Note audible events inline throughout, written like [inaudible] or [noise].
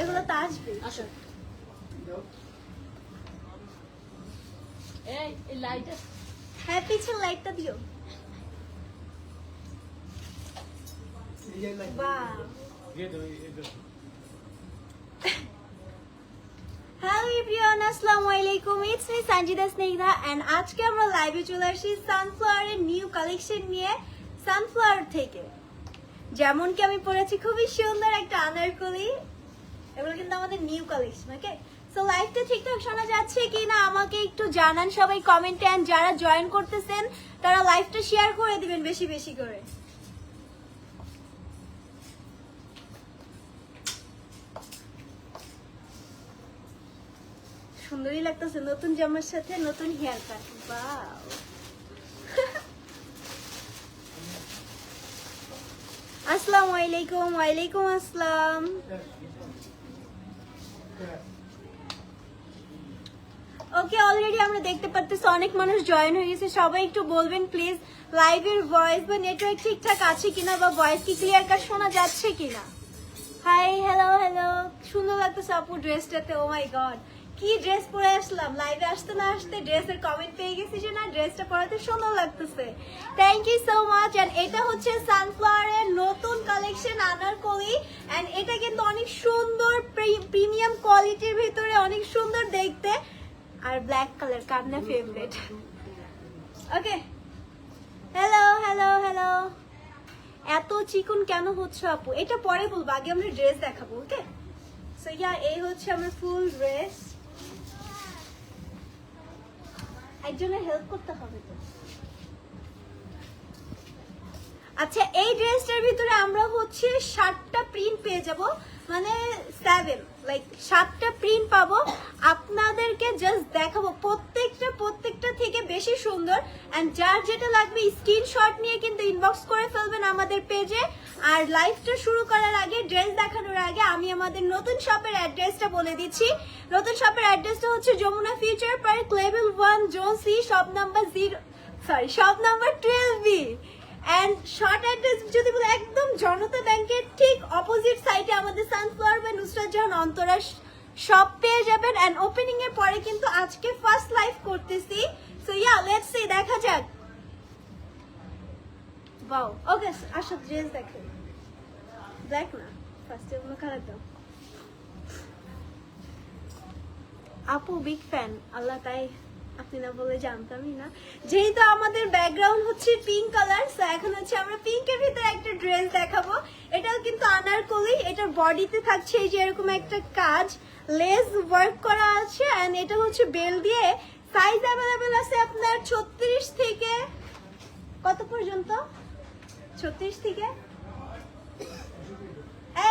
এগুলো তো আসবে আসো। এই এই হ্যাঁ পিছন লাইটটা দিও। বাহ। হ্যালো এভরিওয়ান আসসালামু আলাইকুম। It's me Sanjida Sneha and আজকে আমরা লাইভে চলে আসি সানফ্লাওয়ারের নিউ কালেকশন নিয়ে সানফ্লাওয়ার থেকে। যেমন কি আমি পরেছি খুবই সুন্দর একটা আনারকলি। এগুলো কিন্তু আমাদের নিউ কালেকশন ওকে সো লাইভটা ঠিকঠাক শোনা যাচ্ছে কি না আমাকে একটু জানান সবাই কমেন্টে এন্ড যারা জয়েন করতেছেন, তারা শেয়ার করে দিবেন বেশি বেশি করে। সুন্দরই লাগতেছে, নতুন জামার সাথে নতুন হেয়ার কাট বাও আসসালামু আলাইকুম, ওয়ালাইকুম আসসালাম। ওকে অলরেডি আমরা দেখতে পাচ্ছি অনেক মানুষ জয়েন হয়ে গেছে। সবাই একটু বলবেন প্লিজ লাইভের ভয়েস বা নেটওয়ার্ক ঠিকঠাক আছে কিনা বা ভয়েস কি ক্লিয়ার কাট শোনা যাচ্ছে কিনা? হাই হ্যালো হ্যালো সুন্দর লাগতেছে আপু ড্রেসটাতে ও মাই গড কি ড্রেস পরে আসলাম? লাইভে আসতে না আসতে ড্রেসের কমেন্ট পেয়ে গেছি যে না ড্রেসটা পরাতে সুন্দর লাগতেছে। Thank you so much and এটা হচ্ছে সানফ্লাওয়ারের নতুন কালেকশন আনারকলি এন্ড এটা কিন্তু অনেক সুন্দর প্রিমিয়াম কোয়ালিটির ভিতরে অনেক সুন্দর দেখতে। আর ব্ল্যাক কালার কান্না favourite okay hello hello hello এত চিকুন কেন হচ্ছে আপু? এটা পরে বলব, আগে আমরা ড্রেস দেখাবো ওকে সো ইয়া এই হচ্ছে আমার ফুল ড্রেস একজনের হেল্প করতে হবে তো। আচ্ছা এই ড্রেসটার ভিতরে আমরা হচ্ছে সাতটা প্রিন্ট পেয়ে যাব মানে সেভেন লাইক সাতটা প্রিন্ট পাবো, আপনাদেরকে জাস্ট দেখাবো। প্রত্যেকটা প্রত্যেকটা থেকে বেশি সুন্দর। অ্যান্ড যার যেটা লাগবে স্ক্রিনশট নিয়ে কিন্তু ইনবক্স করে ফেলবেন আমাদের পেজে আর লাইভটা শুরু করার আগে ড্রেস দেখানোর আগে, আমি আমাদের নতুন শপের অ্যাড্রেসটা বলে দিচ্ছি। নতুন শপের অ্যাড্রেসটা হচ্ছে Jamuna Future Park level one zone C shop number zero sorry shop number twelve B and short address যদি বলে, একদম জনতা ব্যাংকের অপোজিট সাইডে আমাদের সানফ্লাওয়ার বা নুসরাত জাহান অন্তরা শপ পেয়ে যাবেন এন্ড ওপেনিং এর পরে কিন্তু আজকে ফার্স্ট লাইভ করতেছি। সো ইয়া লেটস সি দেখা যাক। ওয়াও ওকে আসো ড্রেস দেখেন। ব্ল্যাক না ফার্স্টে কোনো কালার দাও। আপু বিগ ফ্যান আল্লাহ তাই আপনি না বলে জানতামই না। যেহেতু আমাদের ব্যাকগ্রাউন্ড হচ্ছে পিঙ্ক কালার সো এখন হচ্ছে আমরা পিঙ্কের ভিতরে একটা ড্রেস দেখাবো। এটাও কিন্তু আনারকলি এটার বডিতে থাকছে এই যে এরকম একটা কাজ। লেস ওয়ার্ক করা আছে এন্ড এটা হচ্ছে বেল দিয়ে। সাইজ অ্যাভেলেবেল আছে আপনার ছত্রিশ থেকে কত পর্যন্ত? ছত্রিশ থেকে?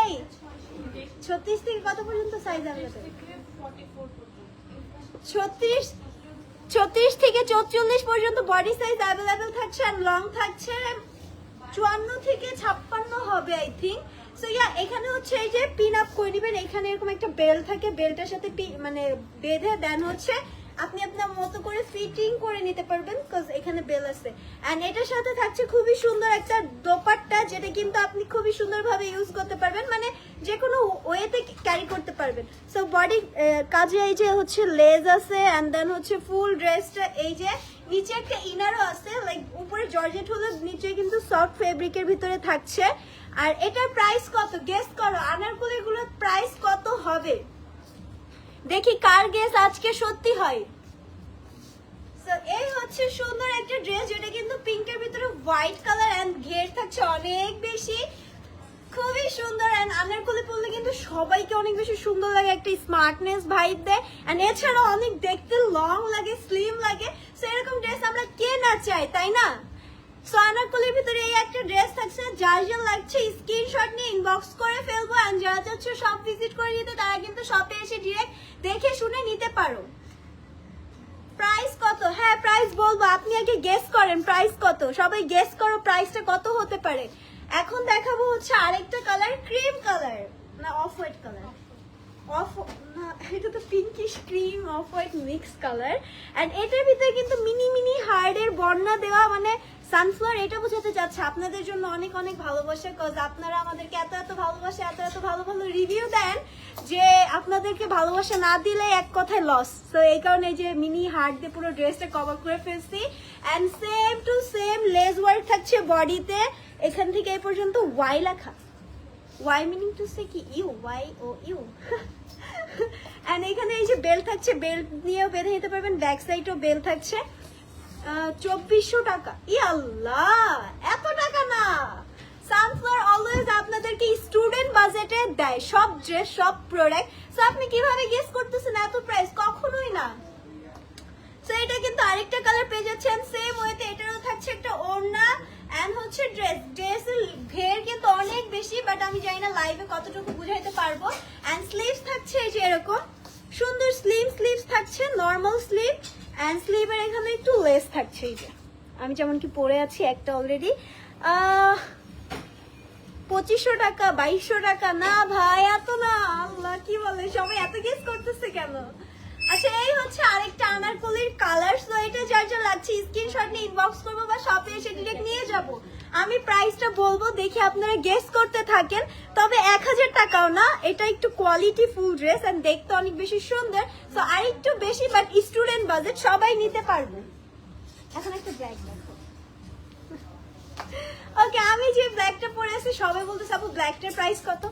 এই ছত্রিশ থেকে কত পর্যন্ত সাইজ অ্যাভেলেবেল ছত্রিশ ছত্রিশ থেকে চৌচল্লিশ পর্যন্ত বডি সাইজ অ্যাভেলেবেল থাকছে আর লং থাকছে। চুয়ান্ন থেকে ছাপ্পান্ন হবে আই থিঙ্ক সো ইয়া এখানে হচ্ছে এই যে পিন আপ করে দিবেন। এখানে এরকম একটা বেল থাকে। বেলটার সাথে মানে বেঁধে দেন হচ্ছে। আপনি আপনার মতো করে ফিটিং করে নিতে পারবেন বিকজ এখানে বেল আছে। এন্ড এটার সাথে থাকছে খুবই সুন্দর একটা দোপাট্টা, যেটা কিন্তু আপনি খুবই সুন্দরভাবে ইউজ করতে পারবেন। মানে যে কোনো ওয়েতে ক্যারি করতে পারবেন। সো বডি কাজে এই যে হচ্ছে লেজ আছে এন্ড দেন হচ্ছে ফুল ড্রেসটা এই যে নিচে একটা ইনারও আছে লাইক উপরে জর্জেট হলো নিচে কিন্তু সফট ফেব্রিকের ভিতরে থাকছে। আর এটার প্রাইস কত? গেস করো আনারকুলিগুলোর প্রাইস কত হবে? দেখি কার গেস আজকে সত্যি হয়। এই হচ্ছে সুন্দর একটা ড্রেস যেটা কিন্তু পিঙ্কের ভিতরে হোয়াইট কালার এন্ড ঘের থাকছে অনেক বেশি। খুবই সুন্দর এন্ড আনারকলি পরলে কিন্তু সবাইকে অনেক বেশি সুন্দর লাগে, একটা স্মার্টনেস ভাইব দেয়। এন্ড এছাড়াও অনেক দেখতে লং লাগে স্লিম লাগে। সেরকম ড্রেস আমরা কে না চাই, তাই না? সো আনারকলির ভিতরে এই একটা ড্রেস থাকছে, যার যার লাগছে স্ক্রিনশট নিয়ে ইনবক্স করে ফেলব এন্ড যারা চাচ্ছে সব ভিজিট করে নিতে, তারা কিন্তু শপে এসে ডিরেক্ট দেখে শুনে নিতে পারো। প্রাইস কত? হ্যাঁ প্রাইস বলব, আপনি আগে গেস করেন প্রাইস কত। সবাই গেস করো প্রাইসটা কত হতে পারে। এখন দেখাবো হচ্ছে আরেকটা কালার ক্রিম কালার না অফ হোয়াইট কালার অফ এটা তো pinkish cream off white mix colour and এটার ভিতরে কিন্তু মিনি মিনি হার্ডের বর্ণা দেওয়া মানে সানফ্লাওয়ার এটা বোঝাতে চাচ্ছে আপনাদের জন্য অনেক অনেক ভালোবাসা কজ আপনারা আমাদেরকে এত এত ভালোবাসা, এত এত ভালো ভালো রিভিউ দেন যে আপনাদেরকে ভালোবাসা না দিলে এক কথায় লস তো এই কারণে যে মিনি হার্ট দিয়ে পুরো ড্রেসটা কভার করে ফেলছি। And same to same lace work থাকছে বডিতে এখান থেকে এই পর্যন্ত ওয়াই লেখা। ওয়াই মিনিং টু সে কি? U Y O U. [laughs] And এখানে এই যে বেল থাকছে বেল নিয়েও বেঁধে নিতে পারবেন ব্যাক সাইডও বেল থাকছে চব্বিশশো টাকা। ই আল্লাহ, এত টাকা না। সানফ্লাওয়ার অলওয়েজ আপনাদেরকে স্টুডেন্ট বাজেটে দেয়। সব ড্রেস সব প্রোডাক্ট সো আপনি কীভাবে গেস করতেছেন এত প্রাইস কখনোই না। সো এটা কিন্তু আরেকটা কালার পেয়ে যাচ্ছেন। সেম ওয়েতে এটারও থাকছে একটা ওড়না। এন্ড হচ্ছে ড্রেস ড্রেসের কিন্তু অনেক বেশি বাট আমি জানি না লাইভে কতটুকু বুঝাইতে পারব। স্লিভস থাকছে এই যে এরকম। সুন্দর স্লিম স্লিভস থাকছে নর্মাল স্লিভ এন্ড স্লিভের এখানে একটু লেস থাকছে এই যে। আমি যেমন কি পরে আছি একটা অলরেডি পঁচিশশো টাকা, বাইশশো টাকা। না ভাই, এত না। আল্লাহ, কি বলে? সবাই এত গেস করতেছে আচ্ছা এই হচ্ছে আরেকটা আনারকলির কালার তো এটা, যার যা লাগছে স্ক্রিনশট নিয়ে ইনবক্স করব বা শপে এসে ডিরেক্ট নিয়ে যাব। আমি প্রাইসটা বলব, দেখে আপনারা গেস করতে থাকেন। তবে এক হাজার টাকাও না, এটা একটু কোয়ালিটি ফুল ড্রেস এন্ড দেখতে অনেক বেশি সুন্দর। তো আরেকটু বেশি বাট স্টুডেন্ট বাজেট সবাই নিতে পারবে। এখন একটা ব্ল্যাক ওকে আমি যে ব্ল্যাকটা পরে আছি, সবাই বলতেছে, আপু ব্ল্যাকটার প্রাইস কত?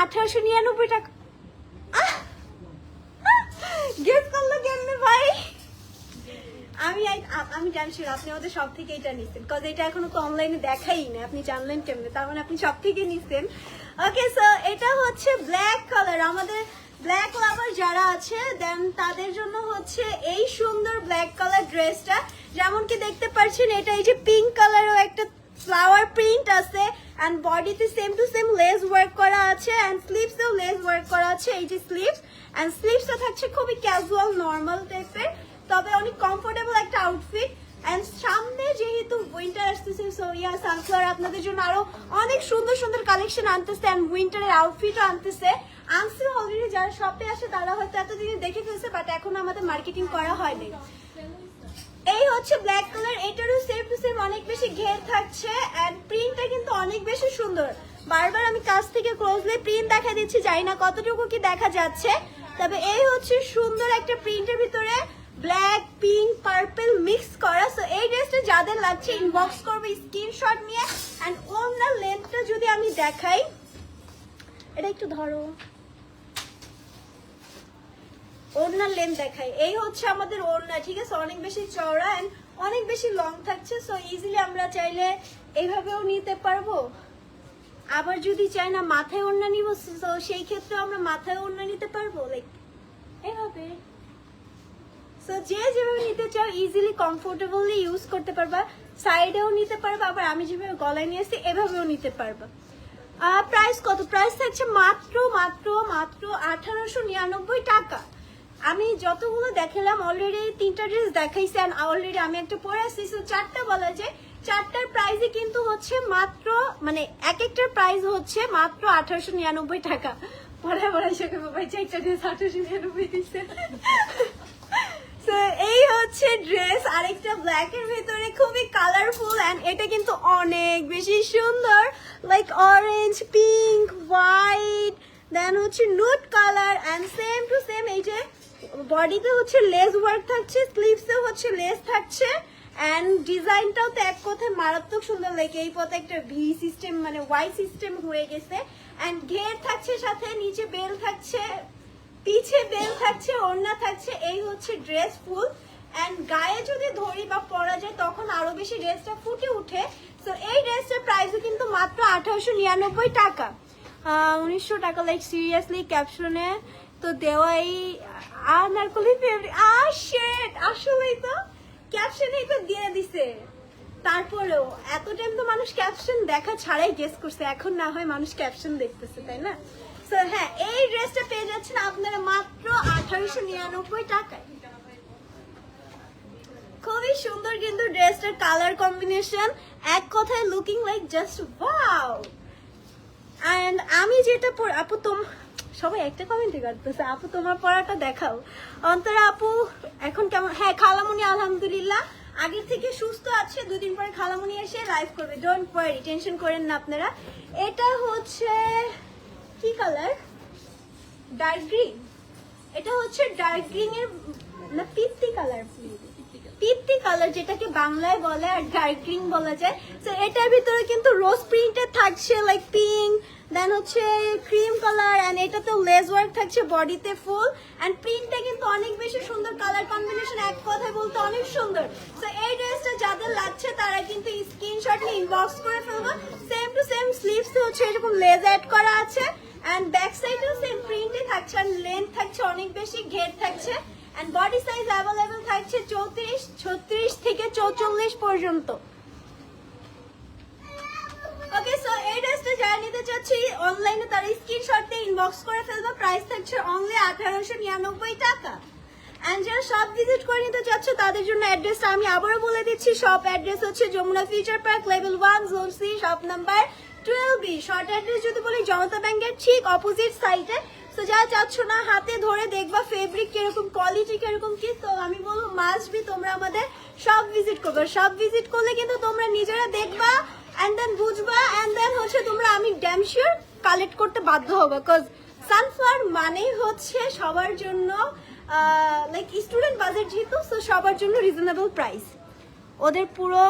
আঠারোশো নিরানব্বই টাকা। গেস করল কেমনে ভাই? আমি আমি জানছি আপনি আমাদের সব থেকে এটা নিচ্ছেন কজ এটা এখনও তো অনলাইনে দেখাই না আপনি জানলেন কেমনে? তার মানে আপনি সব থেকে নিচ্ছেন ওকে সো এটা হচ্ছে ব্ল্যাক কালার আমাদের ব্ল্যাক লাভার যারা আছে দেন তাদের জন্য হচ্ছে এই সুন্দর ব্ল্যাক কালার ড্রেসটা যেমন কি দেখতে পাচ্ছেন এটা এই যে পিঙ্ক কালারও একটা ফ্লাওয়ার প্রিন্ট আছে অ্যান্ড বডিতে same to same lace work করা আছে এন্ড স্লিভসেও লেস ওয়ার্ক করা আছে, এই যে স্লিভস অ্যান্ড স্লিভসটা থাকছে খুবই ক্যাজুয়াল নর্মাল টাইপের তবে অনেক কমফোর্টেবল একটা আউটফিট এন্ড সামনে যেহেতু উইন্টার আসতেছে সো ইয়া সানফ্লাওয়ার আপনাদের জন্য আরও অনেক সুন্দর সুন্দর কালেকশন আনতেছে এন্ড উইন্টারের আউটফিটও আনতেছে। আনছে অলরেডি যারা শপে আসে, তারা হয়তো এতদিনে দেখে ফেলছে বাট এখনও আমাদের মার্কেটিং করা হয়নি। এই হচ্ছে ব্ল্যাক কালার এটারও সেম টু সেম অনেক বেশি ঘের থাকছে এন্ড প্রিন্টটা কিন্তু অনেক বেশি সুন্দর। বারবার আমি কাছ থেকে ক্লোজলি প্রিন্ট দেখা দিচ্ছি, জানি না কতটুকু কি দেখা যাচ্ছে। তবে এই হচ্ছে সুন্দর একটা প্রিন্টের ভিতরে ব্ল্যাক পিঙ্ক পার্পল মিক্স করা। সো এই ড্রেসটা যাদের লাগছে ইনবক্স করবে স্ক্রিনশট নিয়ে। এন্ড ওনার লেন্থটা যদি আমি দেখাই, এটা একটু ধরো। ওড়নার লেন দেখাই এই হচ্ছে আমাদের ওড়না, ঠিক আছে? অনেক বেশি চওড়া এন্ড অনেক বেশি লং থাকছে সো ইজিলি আমরা চাইলে এইভাবেও নিতে পারব। আবার যদি চাই না মাথায় ওড়না নিব তো সেই ক্ষেত্রে আমরা মাথায় ওড়না নিতে পারব লাইক এইভাবে সো যে যেভাবে নিতে চাও ইজিলি কমফোর্টেবলি ইউজ করতে পারবা। সাইডেও নিতে পারবা, আবার আমি যেভাবে গলায় নিয়েছি এভাবেও নিতে পারবা। প্রাইস কত? প্রাইস থাকছে মাত্র মাত্র মাত্র আঠারোশো নিরানব্বই টাকা। আমি যতগুলো দেখালাম অলরেডি তিনটা ড্রেস দেখাইছি আর অলরেডি আমি একটা পরে আসছি so, চারটা বলা যায়। চারটার প্রাইসে কিন্তু হচ্ছে মাত্র মানে এক একটার প্রাইস হচ্ছে মাত্র আঠারোশো নিরানব্বই টাকা। পড়া পড়া শেখে বাবা চারটা ড্রেস আঠারোশো নিরানব্বই দিচ্ছে এই হচ্ছে ড্রেস আরেকটা ব্ল্যাক এর ভিতরে খুবই কালারফুল এটা কিন্তু অনেক বেশি সুন্দর। Like orange pink white then হচ্ছে nude colour and same to same এই যে বডিতে হচ্ছে লেস ওয়ার্ক থাকছে স্লিভসেও হচ্ছে লেস থাকছে অ্যান্ড ডিজাইনটাও তো এক কথায় মারাত্মক সুন্দর লাগে এই পথে একটা ভি সিস্টেম মানে ওয়াই সিস্টেম হয়ে গেছে অ্যান্ড ঘের থাকছে সাথে, নিচে বেল থাকছে, পিছে বেল থাকছে, ওড়না থাকছে, এই হচ্ছে ড্রেস ফুল এন্ড গায়ে যদি ধরি বা পরা যায়, তখন আরও বেশি ড্রেসটা ফুটে উঠে তো এই ড্রেসটার প্রাইসও কিন্তু মাত্র আঠারোশো নিরানব্বই টাকা। উনিশশো টাকা লাইক সিরিয়াসলি ক্যাপশনে তো দেওয়াই এই আনারকলি ফেভারিট আ শেট আসলেই তো ক্যাপশনেই তো দিয়ে দিছে। তারপরেও, এত টাইম তো মানুষ ক্যাপশন দেখা ছাড়াই গেস করছে, এখন না হয় মানুষ ক্যাপশন দেখতেছে, তাই না? তো হ্যাঁ এই ড্রেসটা পেয়ে যাচ্ছেন আপনারা মাত্র আঠারোশো নিরানব্বই টাকায়। খুবই সুন্দর কিন্তু ড্রেসটার কালার কম্বিনেশন এক কথায় looking like just wow and আমি যেটা আপু, তোম সবাই একটা কমেন্টে করতেছে আপু, তোমার পড়াটা দেখাও। অন্তরা আপু, এখন কেমন? হ্যাঁ খালামুনি, আলহামদুলিল্লাহ। আগের থেকে সুস্থ আছে, দুদিন পরে খালামুনি এসে লাইভ করবে। ডোন্ট ওয়ারি টেনশন করেন না আপনারা। এটা হচ্ছে কি কালার ডার্ক গ্রিন এটা হচ্ছে ডার্ক গ্রিন এর, না, পিত্তি কালার পিত্তি কালার যেটাকে বাংলায় বলে আর ডার্ক গ্রিন বলা যায়। তো এটার ভিতরে কিন্তু রোজ প্রিন্টেড থাকছে লাইক পিঙ্ক দেন হচ্ছে ক্রিম কালার এন্ড এটাতে লেস ওয়ার্ক থাকছে বডিতে ফুল এন্ড প্রিন্টটা কিন্তু অনেক বেশি সুন্দর কালার কম্বিনেশন এক কথায় বলতে অনেক সুন্দর। তো এই ড্রেসটা যাদের লাগছে, তারা কিন্তু স্ক্রিনশট নিয়ে ইনবক্স করে ফেলব। সেম টু সেম স্লিভস হচ্ছে এরকম লেস অ্যাড করা আছে এন্ড ব্যাক সাইডেও সেম প্রিন্টে থাকছে আর লেন্থ থাকছে অনেক বেশি, ঘের থাকছে। এন্ড বডি সাইজ অ্যাভেলেবেল থাকছে চৌত্রিশ, ছত্রিশ থেকে চৌচল্লিশ পর্যন্ত। ওকে সো এই ড্রেসটা যারা নিতে চাচ্ছি অনলাইনে তারা স্ক্রিনশট দিয়ে ইনবক্স করে ফেলবে। প্রাইস থাকছে অনলি আঠারোশো নিরানব্বই টাকা। অ্যান্ড যারা শপ ভিজিট করে নিতে চাচ্ছ, তাদের জন্য অ্যাড্রেসটা আমি আবারও বলে দিচ্ছি। শপ অ্যাড্রেস হচ্ছে Jamuna future park level one zone C shop number twelve B short address যদি বলি, জনতা ব্যাংকের ঠিক অপোজিট সাইডে তো যারা চাচ্ছ না, হাতে ধরে দেখবা ফেব্রিক কীরকম কোয়ালিটি কীরকম কি? তো আমি বলব মাস্ট বি তোমরা আমাদের শপ ভিজিট করবে। শপ ভিজিট করলে কিন্তু তোমরা নিজেরা দেখবা এন্ড দেন বুঝবা এন্ড দেন হচ্ছে তোমরা, আমি ড্যাম শিওর কালেক্ট করতে বাধ্য হবে। বিকজ সানফ্লাওয়ার মানেই হচ্ছে সবার জন্য লাইক স্টুডেন্ট বাজেট যেহেতু তো সবার জন্য রিজনেবল প্রাইস ওদের পুরো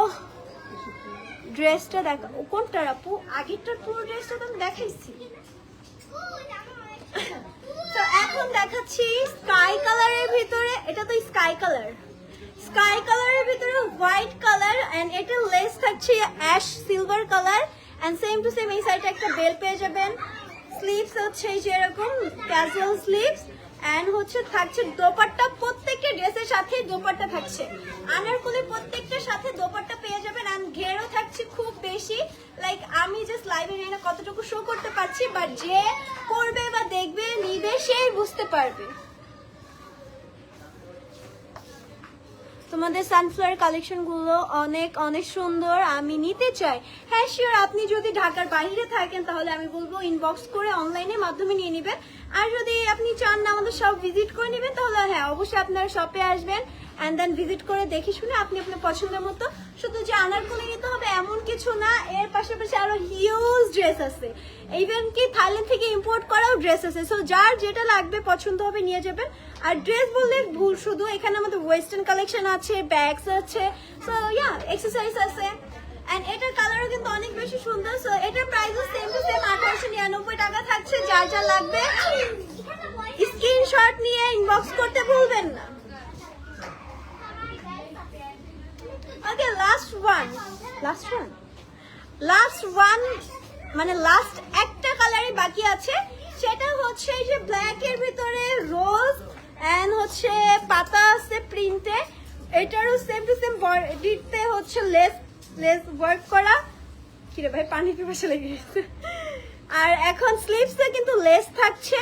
ড্রেসটা দেখা কোনটার আপু? আগেরটার পুরো ড্রেসটা তো আমি দেখাইছি তো এখন দেখাচ্ছি স্কাই কালারের ভিতরে, এটা তো স্কাই কালার। স্কাই কালারের ভিতরে হোয়াইট কালার এন্ড এটা লেস থাকছে ash silver colour and same to same এই সাইডে একটা বেল পেয়ে যাবেন। স্লিভস হচ্ছে এই যে এরকম ক্যাজুয়াল স্লিভস এন্ড হচ্ছে থাকছে দোপাট্টা। প্রত্যেকটা ড্রেসের সাথে দোপাট্টা থাকছে। আনারকলি প্রত্যেকটার সাথে দোপাট্টা পেয়ে যাবেন। এন্ড ঘেরও থাকছে খুব বেশি। লাইক আমি জাস্ট লাইভে না কতটুকু শো করতে পারছি বাট যে করবে বা দেখবে, নিবে, সেই বুঝতে পারবে। তোমাদের সানফ্লাওয়ার কালেকশনগুলো অনেক অনেক সুন্দর, আমি নিতে চাই। হ্যাঁ শিওর আপনি যদি ঢাকার বাইরে থাকেন, তাহলে আমি বলব ইনবক্স করে অনলাইনের মাধ্যমে নিয়ে নেবেন। আর যদি আপনি চান না আমাদের সব ভিজিট করে নেবেন, তাহলে হ্যাঁ অবশ্যই আপনারা শপে আসবেন অ্যান্ড দেন ভিজিট করে দেখে শুনে আপনি আপনার পছন্দের মতো শুধু যে আনারকলি নিতে হবে এমন কিছু না, এর পাশাপাশি আরও হিউজ ড্রেস আছে। ইভেন কি থাইল্যান্ড থেকে ইম্পোর্ট করাও ড্রেস আছে। সো যার যেটা লাগবে, পছন্দ হবে, নিয়ে যাবেন। আর ড্রেস বললে ভুল শুধু এখানে আমাদের ওয়েস্টার্ন কালেকশন আছে ব্যাগস আছে। সো ইয়া এক্সারসাইজ আছে। এন্ড এটার কালারও কিন্তু অনেক বেশি সুন্দর। সো এটার প্রাইসও সেম টু সেম আঠারোশো নিরানব্বই টাকা থাকছে যার যা লাগবে স্ক্রিনশট নিয়ে ইনবক্স করতে ভুলবেন না। Okay last one last one last one মানে লাস্ট একটা কালারই বাকি আছে। সেটা হচ্ছে এই যে ব্ল্যাক এর ভিতরে রোজ এন্ড হচ্ছে পাতা আছে প্রিন্টে এটারও সেম টু সেম বডিতে হচ্ছে লেস লেস ওয়ার্ক করা। কিরে ভাই, পানি পিপাসা লেগে গেছে। আর এখন স্লিভসে কিন্তু লেস থাকছে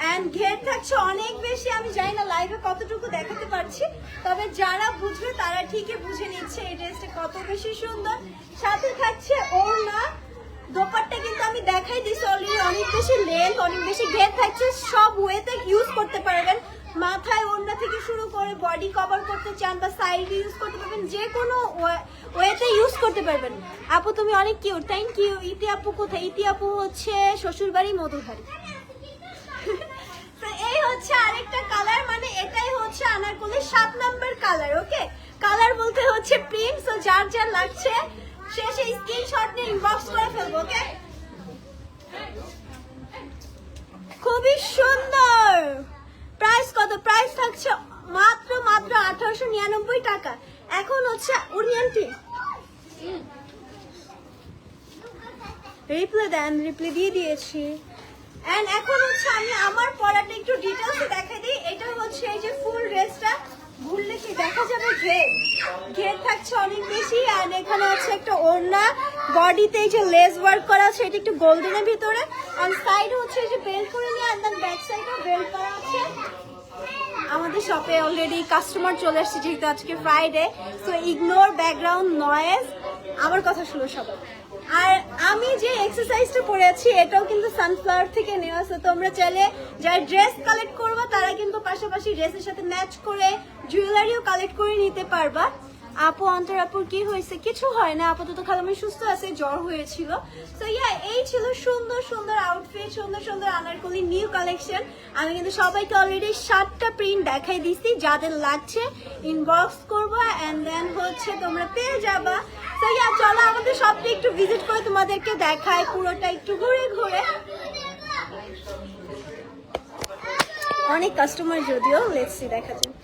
অ্যান্ড ঘের থাকছে অনেক বেশি। আমি জানি না লাইভে কতটুকু দেখাতে পারছি, তবে যারা বুঝবে তারা ঠিকই বুঝে নিচ্ছে এই ড্রেসটা কত বেশি সুন্দর। সাথে থাকছে ওর না দোপারটা কিন্তু আমি দেখাই দিছি অলরেডি অনেক বেশি লেন্থ অনেক বেশি ঘের থাকছে, সব ওয়েতে ইউজ করতে পারবেন। মাথায় ওড়না থেকে শুরু করে বডি কভার করতে চান বা সাইড ইউজ করতে পারবেন, যে কোনো ওয়েতে ইউজ করতে পারবেন। আপু, তুমি অনেক কিউট থ্যাংক ইউ ইতি আপু কোথায়? ইতি আপু হচ্ছে শ্বশুরবাড়ি তো এই হচ্ছে আরেকটা কালার মানে এটাই হচ্ছে আনারকলির সাত নাম্বার কালার ওকে কালার বলতে হচ্ছে প্রিন্ট সো যার যার লাগছে, সে সেই স্ক্রিনশট নিয়ে ইনবক্স করে ফেলব ওকে খুবই সুন্দর! প্রাইস কত? প্রাইস থাকছে মাত্র মাত্র আঠারোশো নিরানব্বই টাকা। এখন হচ্ছে উনিয়ানটি রিপ্লে দেন রিপ্লে দিয়ে দিয়েছি। এন্ড এখন হচ্ছে আমি আমার পড়াটা একটু ডিটেলসে দেখাই দিই। এটা হচ্ছে এই যে ফুল ড্রেসটা ঘুরলে কি দেখা যাবে? ঘের ঘের থাকছে অনেক বেশি। আর এখানে হচ্ছে একটা ওড়না। বডিতে এই যে লেস ওয়ার্ক করা আছে, এটা একটু গোল্ডেনের ভিতরে। আর সাইড হচ্ছে এই যে বেল্ট করে নিয়ে আর দেন ব্যাক সাইডেও বেল্ট করা আছে। আমাদের শপে অলরেডি কাস্টমার চলে আসছে, যেহেতু আজকে Friday so ignore background noise আমার কথা শুনো সব আর আমি যে এক্সারসাইজটা পরে আছি, এটাও কিন্তু সানফ্লাওয়ার থেকে নেওয়া আছে তোমরা চাইলে যারা ড্রেস কালেক্ট করবা, তারা কিন্তু পাশাপাশি ড্রেসের সাথে ম্যাচ করে জুয়েলারিও কালেক্ট করে নিতে পারবা। আপু, অন্তর আপুর কি হয়েছে? কিছু হয় না, আপাতত খালামি সুস্থ আছে, জ্বর হয়েছিল। তো ইয়া এই ছিল সুন্দর সুন্দর আউটফিট সুন্দর সুন্দর আনারকলি নিউ কালেকশন আমি কিন্তু সবাইকে অলরেডি সাতটা প্রিন্ট দেখাই দিছি, যাদের লাগছে ইনবক্স করব অ্যান্ড দেন হচ্ছে তোমরা পেয়ে যাবা। তো ইয়া চলো আমাদের সবটা একটু ভিজিট করে তোমাদেরকে দেখায় পুরোটা একটু ঘুরে ঘুরে। অনেক কাস্টমার যদিও লেটস দেখা যায়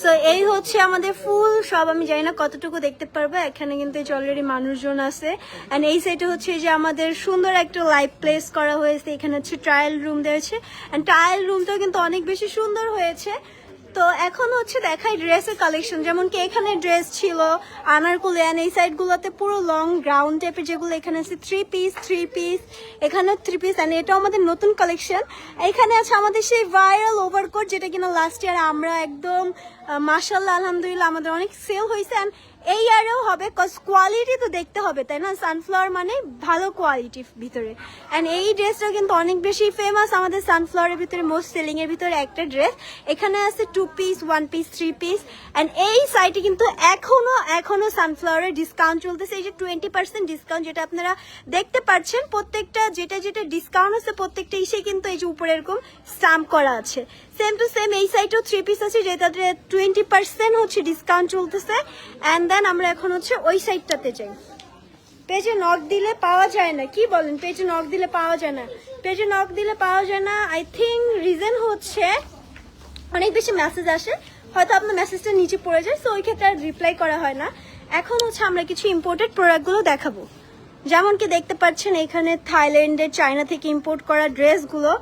সো এই হচ্ছে আমাদের ফুল। সব আমি জানি না কতটুকু দেখতে পারব। এখানে কিন্তু অলরেডি মানুষজন আছে। অ্যান্ড এই সাইডে হচ্ছে যে আমাদের সুন্দর একটা লাইভ প্লেস করা হয়েছে। এখানে হচ্ছে ট্রায়াল রুম দিয়েছে অ্যান্ড ট্রায়াল রুমটাও কিন্তু অনেক বেশি সুন্দর হয়েছে। তো এখন হচ্ছে দেখাই ড্রেসের কালেকশন যেমন কি এখানে ড্রেস ছিল, আনারকুলি অ্যান্ড এই সাইডগুলোতে পুরো লং গ্রাউন্ড টাইপের যেগুলো এখানে আছে থ্রি পিস থ্রি পিস এখানে থ্রি পিস অ্যান্ড এটাও আমাদের নতুন কালেকশন এখানে আছে আমাদের সেই ভাইরাল ওভারকোট যেটা কিনা লাস্ট ইয়ার আমরা একদম মাসাল্লাহ আলহামদুলিল্লাহ, আমাদের অনেক সেল হয়েছে অ্যান্ড এই ইয়ারেও হবে কজ কোয়ালিটি তো দেখতে হবে, তাই না? সানফ্লাওয়ার মানে ভালো কোয়ালিটির ভিতরে। অ্যান্ড এই ড্রেসটা কিন্তু অনেক বেশি ফেমাস আমাদের সানফ্লাওয়ারের ভিতরে মোস্ট সেলিং এর ভিতরে একটা ড্রেস এখানে আছে two piece one piece three piece and এই সাইটে কিন্তু এখনও এখনও সানফ্লাওয়ারের ডিসকাউন্ট চলতেছে। এই যে টোয়েন্টি পার্সেন্ট ডিসকাউন্ট যেটা আপনারা দেখতে পাচ্ছেন, প্রত্যেকটা, যেটা যেটা ডিসকাউন্ট আছে, প্রত্যেকটা ইসে কিন্তু এই যে উপরে এরকম স্টাম্প করা আছে। সেম টু সেম এই সাইটেও থ্রি পিস আছে যেটাতে টোয়েন্টি পার্সেন্ট হচ্ছে ডিসকাউন্ট চলতেছে অ্যান্ড দেন আমরা এখন হচ্ছে ওই সাইডটাতে যাই। পেজে নক দিলে পাওয়া যায় না, কি বলেন? পেজে নক দিলে পাওয়া যায় না। পেজে নক দিলে পাওয়া যায় না আই থিঙ্ক রিজন হচ্ছে অনেক বেশি মেসেজ আসে, হয়তো আপনার মেসেজটা নিচে পড়ে যায় সো ওই ক্ষেত্রে আর রিপ্লাই করা হয় না। এখন হচ্ছে আমরা কিছু ইম্পোর্টেড প্রোডাক্টগুলো দেখাবো। যেমন কি দেখতে পাচ্ছেন এখানে থাইল্যান্ডের চায়না থেকে ইম্পোর্ট করা ড্রেসগুলো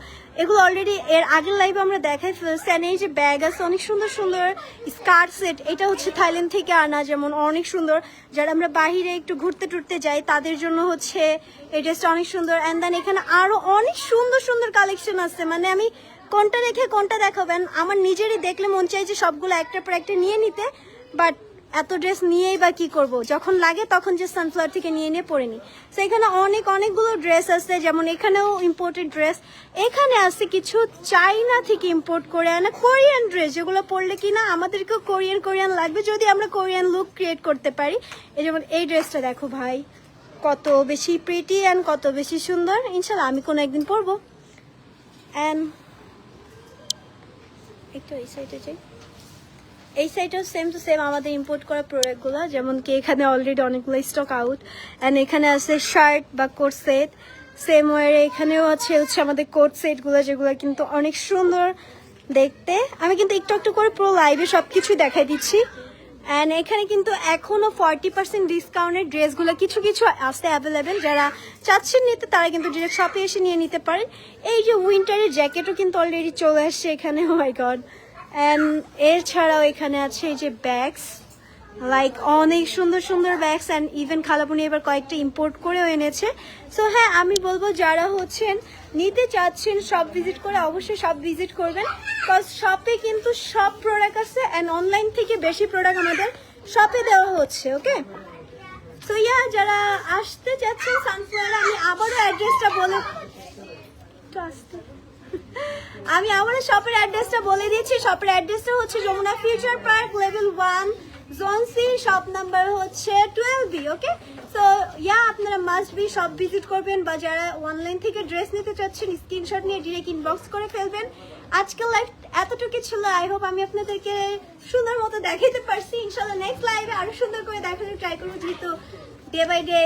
এগুলো অলরেডি এর আগের লাইভে আমরা দেখাই ফেলছি এই যে ব্যাগ আছে, অনেক সুন্দর সুন্দর স্কার্ট সেট এটা হচ্ছে থাইল্যান্ড থেকে আনা, যেমন অনেক সুন্দর। যারা আমরা বাহিরে একটু ঘুরতে টুরতে যাই, তাদের জন্য হচ্ছে এই ড্রেসটা অনেক সুন্দর। অ্যান্ড দেন এখানে আরও অনেক সুন্দর সুন্দর কালেকশন আছে। মানে আমি কোনটা রেখে কোনটা দেখাবেন আমার নিজেরই দেখলে মন চাই যে সবগুলো একটার পর একটা নিয়ে নিতে। বাট এত ড্রেস নিয়েই বা কি করব? যখন লাগে তখন যে সানফ্লাওয়ার থেকে নিয়ে নিয়ে পরে নিই তো এখানে অনেক, অনেকগুলো ড্রেস আছে, যেমন এখানেও ইম্পোর্টেড ড্রেস এখানে আছে কিছু চাইনা থেকে ইম্পোর্ট করে আনা কোরিয়ান ড্রেস যেগুলো পরলে কি না আমাদেরকেও কোরিয়ান কোরিয়ান লাগবে যদি আমরা কোরিয়ান লুক ক্রিয়েট করতে পারি। এই যেমন এই ড্রেসটা দেখো ভাই, কত বেশি প্রিটি অ্যান্ড কত বেশি সুন্দর। ইনশাল্লাহ আমি কোনো একদিন পরবো। অ্যান্ড একটু এই সাইডে যাই। এই সাইডেও সেম টু সেম আমাদের ইম্পোর্ট করা প্রোডাক্টগুলো যেমন কি এখানে অলরেডি অনেকগুলো স্টক আউট অ্যান্ড এখানে আছে শার্ট বা কোট সেট সেম ওয়ারে এখানেও আছে হচ্ছে আমাদের কোট সেটগুলো যেগুলো কিন্তু অনেক সুন্দর দেখতে। আমি কিন্তু একটু একটু করে পুরো লাইভে সব কিছুই দেখাই দিচ্ছি। অ্যান্ড এখানে কিন্তু এখনও ফর্টি পার্সেন্ট ডিসকাউন্টের ড্রেসগুলো কিছু কিছু আছে অ্যাভেলেবেল যারা চাচ্ছেন নিতে, তারা কিন্তু ডিরেক্ট শপে এসে নিয়ে নিতে পারেন। এই যে উইন্টারের জ্যাকেটও কিন্তু অলরেডি চলে আসছে এখানে মাই গড অ্যান্ড এছাড়াও এখানে আছে যে ব্যাগস লাইক অনেক সুন্দর সুন্দর ব্যাগস অ্যান্ড ইভেন খালাপুনি এবার কয়েকটা ইম্পোর্ট করেও এনেছে। সো হ্যাঁ আমি বলব যারা হচ্ছেন, নিতে চাচ্ছেন সব ভিজিট করে অবশ্যই সব ভিজিট করবেন। বিকজ শপে কিন্তু সব প্রোডাক্ট আছে অ্যান্ড অনলাইন থেকে বেশি প্রোডাক্ট আমাদের শপে দেওয়া হচ্ছে ওকে তো ইয়া যারা আসতে চাচ্ছেন সানফ্লাওয়ার আমি আবারও অ্যাড্রেসটা বলে আসতে। আমি আমার শপের অ্যাড্রেসটা বলে দিয়েছি। শপের অ্যাড্রেসটা হচ্ছে Jamuna future park, level one, zone C. Shop number হচ্ছে twelve B, okay? So ya আপনারা মাস্ট বি শপ ভিজিট করবেন বা যারা অনলাইন থেকে ড্রেস নিতে চাচ্ছেন স্ক্রিনশট নিয়ে ডিরেক্ট ইনবক্স করে ফেলবেন। আজকের লাইভ এতটুকু ছিল। আই হোপ আমি আপনাদেরকে সুন্দর মতো দেখাইতে পারছি। ইনশাল্লাহ নেক্সট লাইভে আরও সুন্দর করে দেখানোর ট্রাই করব, যেহেতু ডে বাই ডে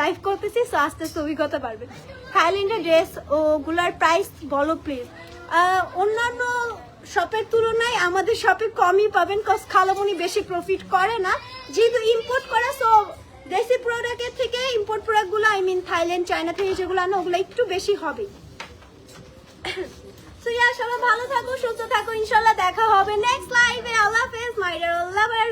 লাইভ করতেছি সো আস্তে আস্তে অভিজ্ঞতা বাড়বে। থাইল্যান্ডের ড্রেস ওগুলার প্রাইস বলো প্লিজ অন্যান্য শপের তুলনায় আমাদের শপে কমই পাবেন কজ খালামনি বেশি প্রফিট করে না। যেহেতু ইম্পোর্ট করা সো দেশি প্রোডাক্টের থেকে ইম্পোর্ট প্রোডাক্টগুলো আই মিন থাইল্যান্ড চায়না থেকে যেগুলো আনো, ওগুলো একটু বেশি হবে। [coughs] সো ইয়া সবাই ভালো থাকো, সুস্থ থাকো, ইনশাল্লাহ দেখা হবে নেক্সট লাইভে আল্লাহ হাফেজ মাই ডিয়ার আল্লাহ বাই